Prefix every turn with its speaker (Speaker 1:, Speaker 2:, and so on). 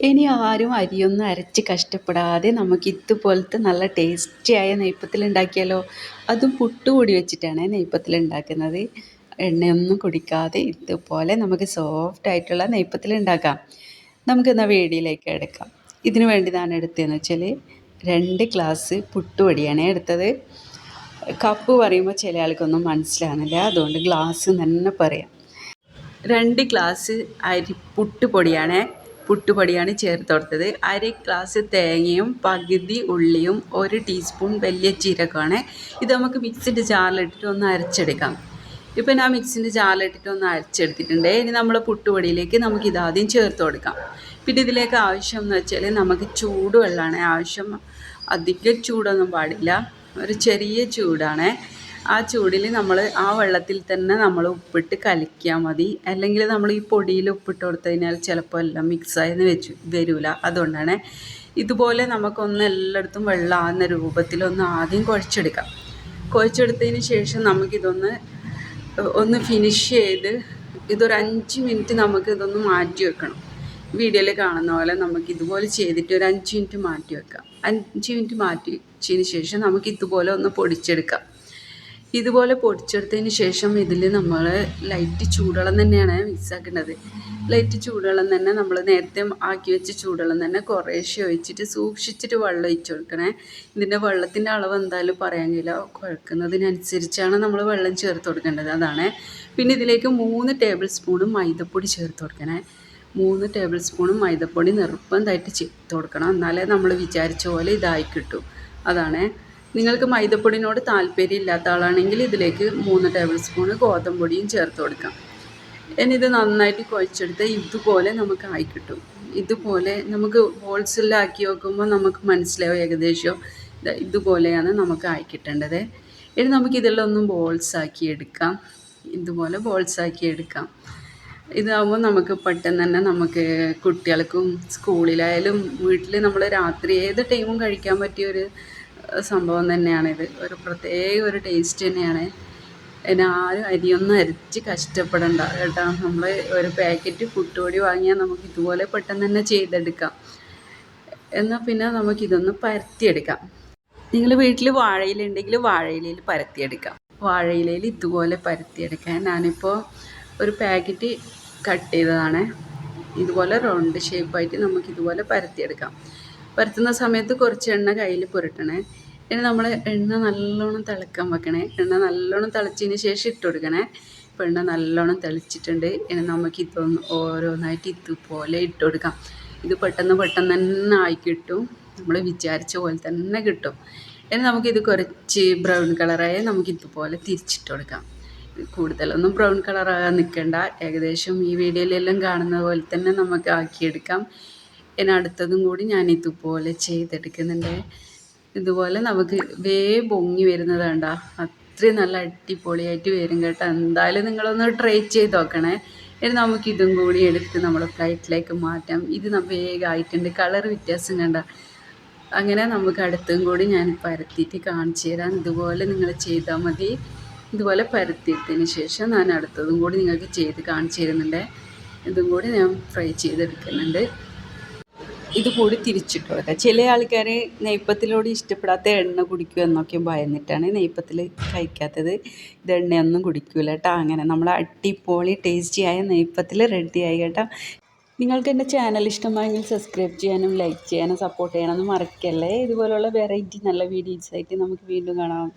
Speaker 1: ഇനി ആരും അരിയൊന്നും അരച്ച് കഷ്ടപ്പെടാതെ നമുക്ക് ഇതുപോലത്തെ നല്ല ടേസ്റ്റിയായ നെയ്പ്പത്തിൽ ഉണ്ടാക്കിയാലോ അതും പുട്ടുപൊടി വെച്ചിട്ടാണ് നെയ്പ്പത്തിൽ ഉണ്ടാക്കുന്നത് എണ്ണയൊന്നും കുടിക്കാതെ ഇതുപോലെ നമുക്ക് സോഫ്റ്റ് ആയിട്ടുള്ള നെയ്പ്പത്തിൽ ഉണ്ടാക്കാം നമുക്കെന്നാൽ വേടിയിലേക്ക് എടുക്കാം. ഇതിനു വേണ്ടി ഞാൻ എടുത്തതെന്ന് വെച്ചാൽ രണ്ട് ഗ്ലാസ് പുട്ടുപൊടിയാണ് എടുത്തത്. കപ്പ് പറയുമ്പോൾ ചില ആൾക്കൊന്നും മനസ്സിലാകുന്നില്ല അതുകൊണ്ട് ഗ്ലാസ് തന്നെ പറയാം. രണ്ട് ഗ്ലാസ് അരി പുട്ടുപൊടിയാണ് പുട്ടുപൊടിയാണ് ചേർത്ത് കൊടുത്തത്. അര ഗ്ലാസ് തേങ്ങയും പകുതി ഉള്ളിയും ഒരു ടീസ്പൂൺ വലിയ ജീരകമാണ്. ഇത് നമുക്ക് മിക്സിന്റെ ജാറിലിട്ടിട്ട് ഒന്ന് അരച്ചെടുക്കാം. ഇപ്പം ഞാൻ മിക്സിന്റെ ജാറിലിട്ടിട്ട് ഒന്ന് അരച്ചെടുത്തിട്ടുണ്ട്. ഇനി നമ്മൾ പുട്ടുപൊടിയിലേക്ക് നമുക്ക് ഇതാദ്യം ചേർത്ത് കൊടുക്കാം. പിന്നെ ഇതിലേക്ക് ആവശ്യം എന്ന് വെച്ചാൽ നമുക്ക് ചൂടുവെള്ളമാണ്. ആവശ്യം അധികം ചൂടൊന്നും പാടില്ല. ഒരു ചെറിയ ചൂടാണ്. ആ ചൂടിൽ നമ്മൾ ആ വെള്ളത്തിൽ തന്നെ നമ്മൾ ഉപ്പിട്ട് കലക്കിയാൽ മതി. അല്ലെങ്കിൽ നമ്മൾ ഈ പൊടിയിൽ ഉപ്പിട്ട് കൊടുത്തു കഴിഞ്ഞാൽ ചിലപ്പോൾ എല്ലാം മിക്സായെന്ന് വെച്ചു വരില്ല അതുകൊണ്ടാണ് ഇതുപോലെ നമുക്കൊന്ന് എല്ലായിടത്തും വെള്ളമാകുന്ന രൂപത്തിലൊന്ന് ആദ്യം കുഴച്ചെടുക്കാം. കുഴച്ചെടുത്തതിന് ശേഷം നമുക്കിതൊന്ന് ഒന്ന് ഫിനിഷ് ചെയ്ത് ഇതൊരു അഞ്ച് മിനിറ്റ് നമുക്ക് ഇതൊന്ന് മാറ്റി വെക്കണം. വീഡിയോയിൽ കാണുന്ന പോലെ നമുക്ക് ഇതുപോലെ ചെയ്തിട്ട് ഒരു അഞ്ച് മിനിറ്റ് മാറ്റി വെക്കാം. അഞ്ച് മിനിറ്റ് മാറ്റി വെച്ചതിന് ശേഷം നമുക്ക് ഇതുപോലെ ഒന്ന് പൊടിച്ചെടുക്കാം. ഇതുപോലെ പൊടിച്ചെടുത്തതിന് ശേഷം ഇതിൽ നമ്മൾ ലൈറ്റ് ചൂടുവെള്ളം തന്നെയാണ് മിക്സ് ആക്കേണ്ടത്. ലൈറ്റ് ചൂടുവെള്ളം തന്നെ നമ്മൾ നേരത്തെ ആക്കി വെച്ച ചൂടുവെള്ളം തന്നെ കുറേശ്ശെ ഒഴിച്ചിട്ട് സൂക്ഷിച്ചിട്ട് വെള്ളം ഒഴിച്ചു കൊടുക്കണേ. ഇതിന്റെ വെള്ളത്തിന്റെ അളവ് എന്തായാലും പറയാൻ കഴിയില്ല. കുഴക്കുന്നതിനനുസരിച്ചാണ് നമ്മൾ വെള്ളം ചേർത്ത് കൊടുക്കേണ്ടത്. അതാണ്. പിന്നെ ഇതിലേക്ക് മൂന്ന് ടേബിൾ സ്പൂണും മൈദപ്പൊടി ചേർത്ത് കൊടുക്കണേ. മൂന്ന് ടേബിൾ സ്പൂണും മൈദപ്പൊടി നിർബന്ധമായിട്ട് ചേർത്ത് കൊടുക്കണം. എന്നാലേ നമ്മൾ വിചാരിച്ച പോലെ ഇതായി കിട്ടും. അതാണ്. നിങ്ങൾക്ക് മൈദപ്പൊടിനോട് താല്പര്യം ഇല്ലാത്ത ആളാണെങ്കിൽ ഇതിലേക്ക് മൂന്ന് ടേബിൾ സ്പൂൺ ഗോതമ്പ് പൊടിയും ചേർത്ത് കൊടുക്കാം. ഇനി ഇത് നന്നായിട്ട് കുഴച്ചെടുത്ത് ഇതുപോലെ നമുക്ക് ആയി കിട്ടും. ഇതുപോലെ നമുക്ക് ബോൾസിലാക്കി നോക്കുമ്പോൾ നമുക്ക് മനസ്സിലാവും ഏകദേശം ഇതുപോലെയാണ് നമുക്ക് ആയി കിട്ടേണ്ടത്. ഇനി നമുക്ക് ഇതെല്ലാം ഒന്ന് ബോൾസാക്കി എടുക്കാം. ഇതുപോലെ ബോൾസാക്കി എടുക്കാം. ഇതാകുമ്പോൾ നമുക്ക് പെട്ടെന്ന് തന്നെ നമുക്ക് കുട്ടികൾക്കും സ്കൂളിലായാലും വീട്ടിൽ നമ്മൾ രാത്രി ഏത് ടൈമും കഴിക്കാൻ പറ്റിയ ഒരു സംഭവം തന്നെയാണിത് ഒരു പ്രത്യേക ഒരു ടേസ്റ്റ് തന്നെയാണ്. പിന്നെ ആരും അരിയൊന്നും അരിച്ച് കഷ്ടപ്പെടണ്ട കേട്ടോ. നമ്മൾ ഒരു പാക്കറ്റ് പുട്ടുപൊടി വാങ്ങിയാൽ നമുക്ക് ഇതുപോലെ പെട്ടെന്ന് തന്നെ ചെയ്തെടുക്കാം. എന്നാൽ പിന്നെ നമുക്കിതൊന്ന് പരത്തിയെടുക്കാം. നിങ്ങൾ വീട്ടിൽ വാഴയിലുണ്ടെങ്കിൽ വാഴയിലയിൽ പരത്തിയെടുക്കാം. വാഴയിലയിൽ ഇതുപോലെ പരത്തിയെടുക്കാം ഞാനിപ്പോൾ ഒരു പാക്കറ്റ് കട്ട് ചെയ്തതാണ്. ഇതുപോലെ റൗണ്ട് ഷേപ്പായിട്ട് നമുക്ക് ഇതുപോലെ പരത്തിയെടുക്കാം. പരത്തുന്ന സമയത്ത് കുറച്ച് എണ്ണ കയ്യിൽ പുരട്ടണേ. ഇനി നമ്മൾ എണ്ണ നല്ലോണം തിളക്കാൻ വെക്കണേ. എണ്ണ നല്ലോണം തിളച്ചതിന് ശേഷം ഇട്ട് കൊടുക്കണേ. ഇപ്പോൾ എണ്ണ നല്ലോണം തിളച്ചിട്ടുണ്ട്. ഇനി നമുക്ക് ഇതൊന്ന് ഓരോന്നായിട്ട് ഇതുപോലെ ഇട്ട് കൊടുക്കാം. ഇത് പെട്ടെന്ന് പെട്ടെന്ന് തന്നെ ആയി കിട്ടും. നമ്മൾ വിചാരിച്ച പോലെ തന്നെ കിട്ടും. ഇനി നമുക്കിത് കുറച്ച് ബ്രൗൺ കളറായി നമുക്ക് ഇതുപോലെ തിരിച്ചിട്ട് കൊടുക്കാം. കൂടുതലൊന്നും ബ്രൗൺ കളറാകാൻ നിൽക്കണ്ട ഏകദേശം ഈ വീഡിയോയിലെല്ലാം കാണുന്ന പോലെ തന്നെ നമുക്ക് ആക്കിയെടുക്കാം. ഇനി അടുത്തതും കൂടി ഞാൻ ഇതുപോലെ ചെയ്തെടുക്കുന്നുണ്ട്. ഇതുപോലെ നമുക്ക് വേ പൊങ്ങി വരുന്നത് കണ്ട അത്രയും നല്ല അടിപൊളിയായിട്ട് വരും കേട്ടോ. എന്തായാലും നിങ്ങളൊന്ന് ട്രൈ ചെയ്ത് നോക്കണേ. ഇനി നമുക്ക് ഇതും കൂടി എടുത്ത് നമ്മൾ പ്ലേറ്റിലേക്ക് മാറ്റാം. ഇത് വേഗമായിട്ടുണ്ട് കളർ വ്യത്യാസം കണ്ട. അങ്ങനെ നമുക്ക് അടുത്തും കൂടി ഞാൻ പരത്തിയിട്ട് കാണിച്ചു തരാം. ഇതുപോലെ നിങ്ങൾ ചെയ്താൽ മതി. ഇതുപോലെ പരത്തിയതിന് ശേഷം ഞാൻ അടുത്തതും കൂടി നിങ്ങൾക്ക് ചെയ്ത് കാണിച്ചു തരുന്നുണ്ട്. ഇതും കൂടി ഞാൻ ഫ്രൈ ചെയ്തെടുക്കുന്നുണ്ട്. ഇത് കൂടി തിരിച്ചിട്ട് ചില ആൾക്കാർ നെയ്പ്പത്തിലോട് ഇഷ്ടപ്പെടാത്ത എണ്ണ കുടിക്കുക എന്നൊക്കെ ഭയന്നിട്ടാണ് നെയ്പ്പത്തിൽ കഴിക്കാത്തത്. ഇത് എണ്ണയൊന്നും കുടിക്കൂല കേട്ടോ. അങ്ങനെ നമ്മൾ അടിപൊളി ടേസ്റ്റിയായ നെയ്പ്പത്തിൽ റെഡിയായി കേട്ടോ. നിങ്ങൾക്ക് എന്റെ ചാനൽ ഇഷ്ടമായെങ്കിൽ സബ്സ്ക്രൈബ് ചെയ്യാനും ലൈക്ക് ചെയ്യാനും സപ്പോർട്ട് ചെയ്യണമെന്ന് മറക്കല്ലേ? ഇതുപോലുള്ള വെറൈറ്റി നല്ല വീഡിയോസ് ആയിട്ട് നമുക്ക് വീണ്ടും കാണാം.